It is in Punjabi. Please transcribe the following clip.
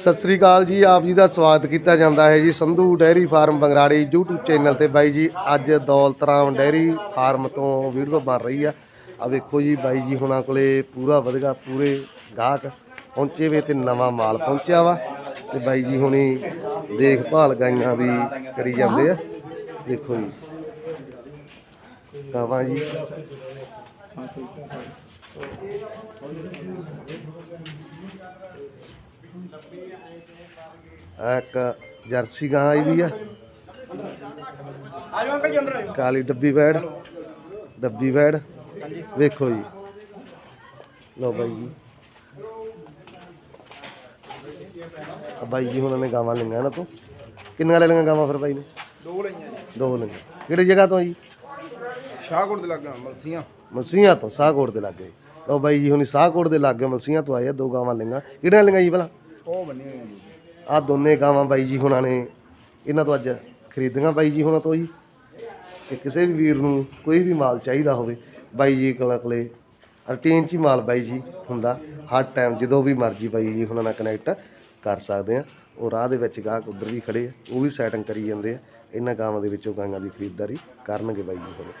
ਸਤਿ ਸ੍ਰੀ ਅਕਾਲ ਜੀ, ਆਪ ਜੀ ਦਾ ਸਵਾਗਤ ਕੀਤਾ ਜਾਂਦਾ ਹੈ ਜੀ Sandhu dairy farm Bangrari YouTube channel ਤੇ। ਬਾਈ ਜੀ, ਅੱਜ ਦੌਲਤਰਾਮ ਡੈਰੀ ਫਾਰਮ ਤੋਂ ਵੀਡੀਓ ਬਣ ਰਹੀ ਆ। ਆ ਵੇਖੋ ਜੀ, ਬਾਈ ਜੀ ਹੁਣਾਂ ਕੋਲੇ ਪੂਰਾ ਵਧਗਾ, ਪੂਰੇ ਗਾਹਕ ਪਹੁੰਚੇ ਵੇ ਤੇ ਨਵਾਂ ਮਾਲ ਪਹੁੰਚਿਆ ਵਾ। ਤੇ ਬਾਈ ਜੀ ਹੁਣੀ ਦੇਖਭਾਲ ਗਾਈਆਂ ਦੀ ਕਰੀ ਜਾਂਦੇ ਆ। ਦੇਖੋ ਜੀ। ਕਾਵਾਂ ਜੀ? ਇੱਕ ਜਰਸੀ ਗਾਂ ਆਈ ਵੀ ਆ। ਆਜੋ ਅੰਕਲ ਜੀ ਅੰਦਰ ਆਜੋ। ਕਾਲੀ ਡੱਬੀ ਵੈੜ ਡੱਬੀ ਵੈੜ ਵੇਖੋ ਜੀ। ਲਓ ਬਾਈ ਜੀ। ਆ ਬਾਈ ਜੀ ਹੁਣਾਂ ਨੇ ਗਾਵਾਂ ਲਈਆਂ ਨਾ ਤੋਂ। ਕਿੰਨੀਆਂ ਲੈ ਲਈਆਂ ਗਾਵਾਂ ਫਿਰ ਬਾਈ ਨੇ? ਦੋ ਲਈਆਂ ਜੀ। ਦੋ ਲਈਆਂ। ਕਿਹੜੀ ਜਗ੍ਹਾ ਤੋਂ ਜੀ? ਸ਼ਾਹਕੋਟ ਦੇ ਲੱਗਾ ਮਲਸੀਆਂ। ਮਲਸੀਆਂ ਤੋਂ ਸਾਹਕੋਟ ਦੇ ਲਾਗੇ। ਲਓ ਬਾਈ ਜੀ ਹੁਣੀ ਸਾਹਕੋਟ ਦੇ ਲਾਗੇ ਮਲਸੀਆਂ ਤੋਂ ਆਏ ਆ ਦੋ ਗਾਵਾਂ ਲਈਆਂ। ਕਿਹੜੀਆਂ ਲਈਆਂ ਜੀ ਭਲਾ? ਉਹ ਬੰਨੀ ਹੋਈਆਂ ਜੀ। ਆ ਦੋਨੇ ਗਾਵਾਂ ਬਾਈ ਜੀ ਹੁਣਾਂ ਨੇ ਇਹਨਾਂ ਤੋਂ ਅੱਜ ਖਰੀਦੀਆਂ ਬਾਈ ਜੀ ਹੁਣਾਂ ਤੋਂ ਜੀ। ਤੇ ਕਿਸੇ ਵੀ ਵੀਰ ਨੂੰ ਕੋਈ ਵੀ ਮਾਲ ਚਾਹੀਦਾ ਹੋਵੇ, ਬਾਈ ਜੀ ਕੋਲ ਕੋਲੇ ਰੂਟੀਨ ਚ ਹੀ ਮਾਲ ਬਾਈ ਜੀ ਹੁੰਦਾ। ਹਰ ਟਾਈਮ ਜਦੋਂ ਵੀ ਮਰਜ਼ੀ ਬਾਈ ਜੀ ਹੁਣਾਂ ਨਾਲ ਕਨੈਕਟ ਕਰ ਸਕਦੇ ਆ। ਉਹ ਰਾਹ ਦੇ ਵਿੱਚ ਗਾਹਕ ਉਧਰ ਵੀ ਖੜੇ ਆ, ਉਹ ਵੀ ਸੈਟਿੰਗ ਕਰੀ ਜਾਂਦੇ ਆ। ਇਹਨਾਂ ਗਾਵਾਂ ਦੇ ਵਿੱਚੋਂ ਗਾਈਆਂ ਦੀ ਖਰੀਦਦਾਰੀ ਕਰਨਗੇ ਬਾਈ ਜੀ ਕੋਲ।